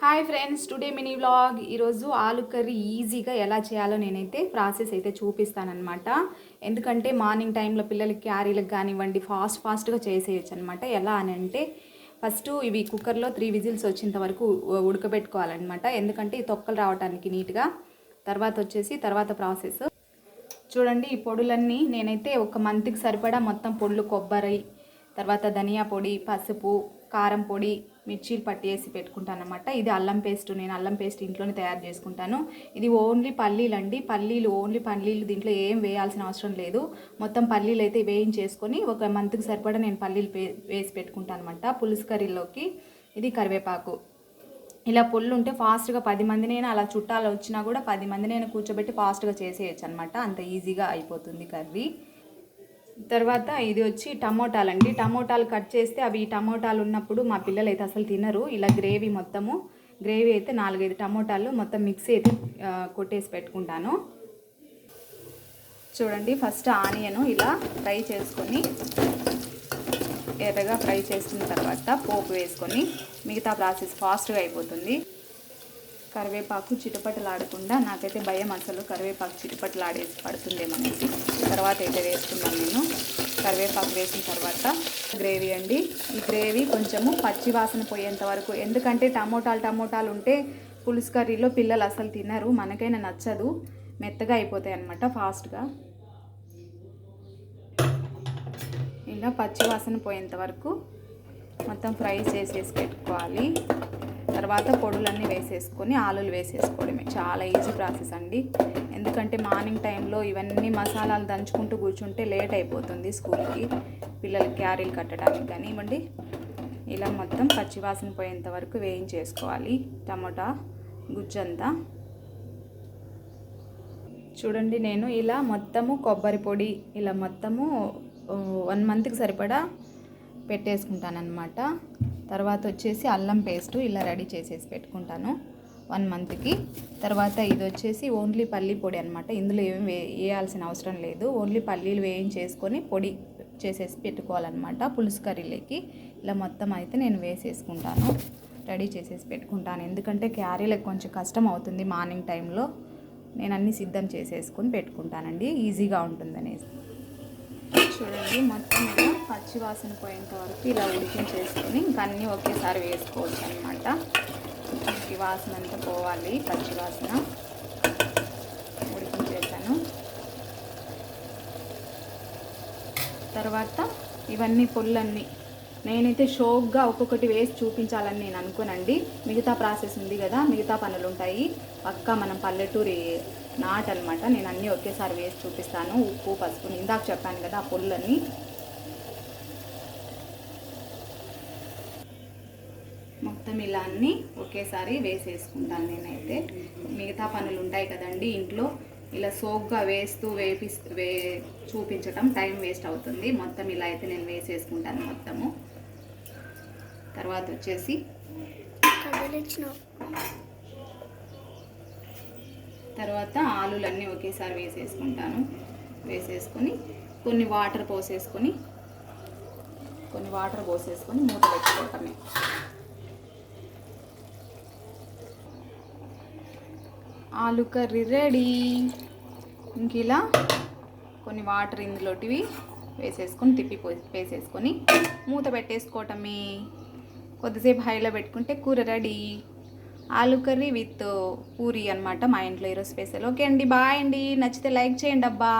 Hi friends today mini vlog ఈరోజు ఆలు curry ఈజీగా ఎలా చేయాలో నేనైతే ప్రాసెస్ అయితే చూపిస్తానమాట ఎందుకంటే మార్నింగ్ టైంలో పిల్లలకి క్యారీలకు కానివ్వండి ఫాస్ట్ ఫాస్ట్గా చేసేయచ్చు అనమాట ఎలా అని అంటే ఫస్ట్ ఇవి కుక్కర్లో త్రీ విజిల్స్ వచ్చేంత వరకు ఉడకబెట్టుకోవాలన్నమాట. ఎందుకంటే ఈ తొక్కలు రావడానికి నీట్గా తర్వాత వచ్చేసి తర్వాత ప్రాసెస్ చూడండి ఈ పొడులన్నీ నేనైతే ఒక మంత్కి సరిపడా మొత్తం పొడులు కొబ్బరి తర్వాత ధనియా పొడి పసుపు కారం పొడి మిర్చీలు పట్టేసి పెట్టుకుంటాను అనమాట ఇది అల్లం పేస్ట్ నేను అల్లం పేస్ట్ ఇంట్లోనే తయారు చేసుకుంటాను. ఇది ఓన్లీ పల్లీలు అండి. పల్లీలు ఓన్లీ పల్లీలు దీంట్లో ఏం వేయాల్సిన అవసరం లేదు. మొత్తం పల్లీలు అయితే వేయించేసుకొని ఒక మంత్కి సరిపడా నేను పల్లీలు వేసి పెట్టుకుంటాను అనమాట పులుసు కర్రీలోకి. ఇది కరివేపాకు. ఇలా పొల్లు ఉంటే ఫాస్ట్గా పది మందినైనా అలా చుట్టాలు వచ్చినా కూడా పది మందినైనా కూర్చోబెట్టి ఫాస్ట్గా చేసేయచ్చు అనమాట అంత ఈజీగా అయిపోతుంది కర్రీ. తర్వాత ఇది వచ్చి టమోటాలు అండి టమోటాలు కట్ చేస్తే అవి టమోటాలు ఉన్నప్పుడు మా పిల్లలు అయితే అసలు తినరు. ఇలా గ్రేవీ మొత్తము గ్రేవీ అయితే నాలుగైదు టమోటాలు మొత్తం మిక్సీ అయితే కొట్టేసి పెట్టుకుంటాను. చూడండి ఫస్ట్ ఆనియన్ ఇలా ఫ్రై చేసుకొని ఎర్రగా ఫ్రై చేసుకున్న తర్వాత పోపు వేసుకొని మిగతా ప్రాసెస్ ఫాస్ట్గా అయిపోతుంది. కరివేపాకు చిటపటలాడకుండా నాకైతే భయం అసలు. కరివేపాకు చిటపటలాడేసి పడుతుందేమనేసి. తర్వాత అయితే వేసుకున్నాను నేను. కరివేపాకు వేసిన తర్వాత గ్రేవీ అండి. ఈ గ్రేవీ కొంచెము పచ్చి వాసన పోయేంత వరకు. ఎందుకంటే టమోటాలు టమోటాలు ఉంటే పులుసు కర్రీలో పిల్లలు అసలు తినరు. మనకైనా నచ్చదు. మెత్తగా అయిపోతాయి అన్నమాట ఫాస్ట్గా. ఇలా పచ్చి వాసన పోయేంత వరకు మొత్తం ఫ్రై చేసేసి పెట్టుకోవాలి. తర్వాత పొడులన్నీ వేసేసుకొని ఆలులు వేసేసుకోవడమే. చాలా ఈజీ ప్రాసెస్ అండి. ఎందుకంటే మార్నింగ్ టైంలో ఇవన్నీ మసాలాలు దంచుకుంటూ కూర్చుంటే లేట్ అయిపోతుంది స్కూల్కి. పిల్లలకి క్యారీలు కట్టడానికి కానివ్వండి ఇలా మొత్తం పచ్చివాసన పోయేంత వరకు వేయించేసుకోవాలి. టమోటా గుజ్జంతా. చూడండి నేను ఇలా మొత్తము కొబ్బరి పొడి ఇలా మొత్తము వన్ మంత్కి సరిపడా పెట్టేసుకుంటానమాట తర్వాత వచ్చేసి అల్లం పేస్ట్ ఇలా రెడీ చేసేసి పెట్టుకుంటాను వన్ మంత్కి. తర్వాత ఇది వచ్చేసి ఓన్లీ పల్లి పొడి అనమాట ఇందులో ఏమి వే వేయాల్సిన అవసరం లేదు. ఓన్లీ పల్లీలు వేయించేసుకొని పొడి చేసేసి పెట్టుకోవాలన్నమాట పులుసు కర్రీలోకి. ఇలా మొత్తం అయితే నేను వేసేసుకుంటాను. రెడీ చేసేసి పెట్టుకుంటాను. ఎందుకంటే క్యారీలకు కొంచెం కష్టం అవుతుంది మార్నింగ్ టైంలో. నేను అన్నీ సిద్ధం చేసేసుకొని పెట్టుకుంటానండి. ఈజీగా ఉంటుందనేసి. చూడండి మొత్తం ఇలా పచ్చి వాసన పోయేంత వరకు ఇలా ఉడికించేసుకొని ఇంకా అన్నీ ఒకేసారి వేసుకోవచ్చు అనమాట ఈ వాసన అంతా పోవాలి పచ్చి వాసన. ఉడికించేసాను. తర్వాత ఇవన్నీ పుల్లన్నీ. నేనైతే షోక్గా ఒక్కొక్కటి వేసి చూపించాలని నేను అనుకోనండి. మిగతా ప్రాసెస్ ఉంది కదా మిగతా పనులు ఉంటాయి పక్కా మనం పల్లెటూరి నాట్ అనమాట నేను అన్నీ ఒకేసారి వేసి చూపిస్తాను. ఉప్పు పసుపు ఇందాక చెప్పాను కదా ఆ పుల్లని. మొత్తం ఇలా అన్నీ ఒకేసారి వేసేసుకుంటాను నేనైతే. మిగతా పనులు ఉంటాయి కదండి ఇంట్లో. ఇలా సోగ్గా వేస్తూ వేపిస్తూ వే చూపించటం టైం వేస్ట్ అవుతుంది. మొత్తం ఇలా అయితే నేను వేసేసుకుంటాను మొత్తము. తర్వాత వచ్చేసి తర్వాత ఆలులన్నీ ఒకేసారి వేసేసుకుంటాను. వేసేసుకొని కొన్ని వాటర్ పోసేసుకొని కొన్ని వాటర్ పోసేసుకొని మూత పెట్టుకోవటమే. ఆలు కర్రీ రెడీ. ఇంక ఇలా కొన్ని వాటర్ ఇందులోటివి వేసేసుకొని తిప్పి పో- వేసేసుకొని మూత పెట్టేసుకోవటమే. కొద్దిసేపు హైలో పెట్టుకుంటే కూర రెడీ. ఆలు కర్రీ విత్ పూరి అనమాట మా ఇంట్లో ఈరోజు స్పెషల్. ఓకే అండి బాయ్ అండి. నచ్చితే లైక్ చేయండి అబ్బా.